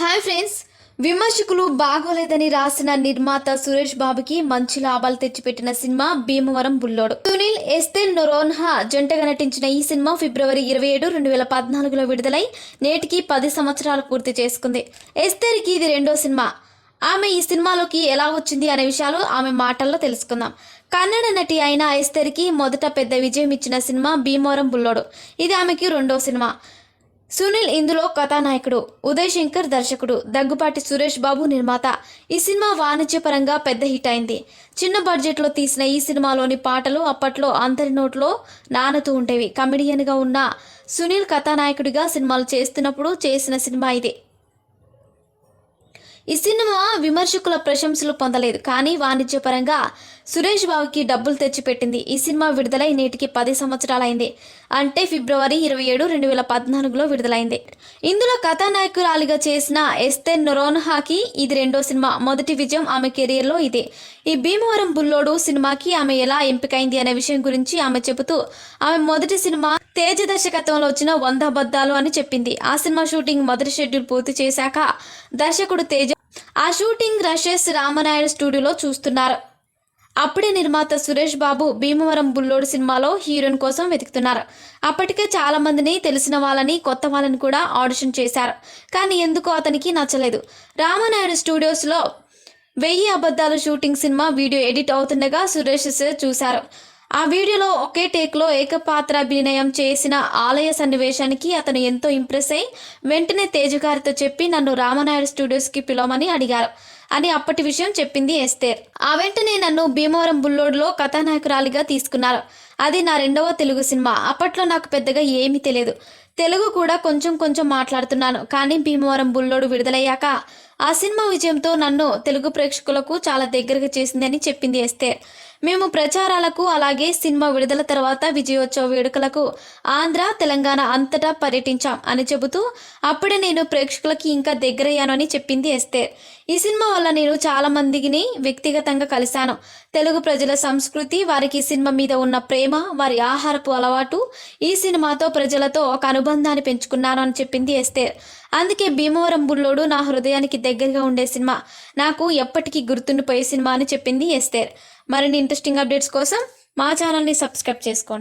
Hi friends విమర్శకులు బాగోలేదని రాసిన నిర్మాత సురేష్ బాబుకి మంచి లాభాలు తెచ్చిపెట్టిన సినిమా భీమవరం బుల్లోడు. సునీల్ ఎస్తే నొరోన్హా జంటగా నటించిన ఈ సినిమా ఫిబ్రవరి ఇరవై ఏడు రెండు వేల పద్నాలుగులో విడుదలై నేటికి పది సంవత్సరాలు పూర్తి చేసుకుంది. ఎస్తేర్కి ఇది రెండో సినిమా. ఆమె ఈ సినిమాలోకి ఎలా వచ్చింది అనే విషయాలు ఆమె మాటల్లో తెలుసుకుందాం. కన్నడ నటి అయిన ఎస్తేర్కి మొదట పెద్ద విజయం ఇచ్చిన సినిమా భీమవరం బుల్లోడు. ఇది ఆమెకి రెండో సినిమా. సునీల్ ఇందులో కథానాయకుడు ఉదయ్ శంకర్ దర్శకుడు దగ్గుపాటి సురేష్ బాబు నిర్మాత. ఈ సినిమా వాణిజ్యపరంగా పెద్ద హిట్ అయింది. చిన్న బడ్జెట్లో తీసిన ఈ సినిమాలోని పాటలు అప్పట్లో అందరి నోట్లో నానుతూ ఉండేవి. కమెడియన్గా ఉన్న సునీల్ కథానాయకుడిగా సినిమాలు చేస్తున్నప్పుడు చేసిన సినిమా ఇది. ఈ సినిమా విమర్శకుల ప్రశంసలు పొందలేదు. కానీ వాణిజ్యపరంగా సురేష్ బాబుకి డబ్బులు తెచ్చిపెట్టింది. ఈ సినిమా విడుదలై నేటికి పది సంవత్సరాలైంది. అంటే ఫిబ్రవరి ఇరవై ఏడు రెండు వేల పద్నాలుగులో విడుదలైంది. ఇందులో కథానాయకురాలిగా చేసిన ఎస్తే నొరోన్హాకి ఇది రెండో సినిమా. మొదటి విజయం ఆమె కెరీర్లో ఇది. ఈ భీమవరం బుల్లోడు సినిమాకి ఆమె ఎలా ఎంపికైంది అనే విషయం గురించి ఆమె చెబుతూ ఆమె మొదటి సినిమా తేజ దర్శకత్వంలో వచ్చిన వంద అబద్ధాలు అని చెప్పింది. ఆ సినిమా షూటింగ్ మొదటి షెడ్యూల్ పూర్తి చేశాక దర్శకుడు తేజ ఆ షూటింగ్ రషేష్ రామనాయుడు స్టూడియోలో చూస్తున్నారు. అప్పుడే నిర్మాత సురేష్ బాబు భీమవరం బుల్లోడు సినిమాలో హీరోయిన్ కోసం వెతుకుతున్నారు. అప్పటికే చాలా మందిని తెలిసిన వాళ్ళని కొత్త వాళ్ళని కూడా ఆడిషన్ చేశారు. కానీ ఎందుకో అతనికి నచ్చలేదు. రామనాయుడు స్టూడియోస్లో వెయ్యి అబద్ధాలు షూటింగ్ సినిమా వీడియో ఎడిట్ అవుతుండగా సురేష్ చూశారు. ఆ వీడియోలో ఒకే టేక్లో ఏకపాత్రాభినయం చేసిన ఆలయ సన్నివేశానికి అతను ఎంతో ఇంప్రెస్ అయి వెంటనే తేజు గారితో చెప్పి నన్ను రామనాయుడు స్టూడియోస్కి పిలవమని అడిగారు. అని అప్పటి విషయం చెప్పింది ఎస్తేర్. ఆ వెంటనే నన్ను భీమవరం బుల్లోడ్లో కథానాయకురాలిగా తీసుకున్నారు. అది నా రెండవ తెలుగు సినిమా. అప్పట్లో నాకు పెద్దగా ఏమీ తెలియదు. తెలుగు కూడా కొంచెం కొంచెం మాట్లాడుతున్నాను. కానీ భీమవరం బుల్లోడు విడుదలయ్యాక ఆ సినిమా విజయంతో నన్ను తెలుగు ప్రేక్షకులకు చాలా దగ్గరగా చేసిందని చెప్పింది ఎస్తే. మేము ప్రచారాలకు అలాగే సినిమా విడుదల తర్వాత విజయోత్సవ వేడుకలకు ఆంధ్ర తెలంగాణ అంతటా పర్యటించాం అని చెబుతూ అప్పుడే నేను ప్రేక్షకులకి ఇంకా దగ్గరయ్యాను అని చెప్పింది ఎస్తేర్ ఈ సినిమా వల్ల నేను చాలా మందిని వ్యక్తిగతంగా కలిశాను. తెలుగు ప్రజల సంస్కృతి వారికి ఈ సినిమా మీద ఉన్న ప్రేమ వారి ఆహారపు అలవాటు ఈ సినిమాతో ప్రజలతో ఒక అనుబంధాన్ని పెంచుకున్నాను అని చెప్పింది ఎస్తేర్ అందుకే భీమవరం బుల్లోడు నా హృదయానికి దగ్గరగా ఉండే సినిమా. నాకు ఎప్పటికీ గుర్తుండిపోయే సినిమా అని చెప్పింది ఎస్తేర్. మరిన్ని ఇంట్రెస్టింగ్ అప్డేట్స్ కోసం మా ఛానల్ని సబ్స్క్రైబ్ చేసుకోండి.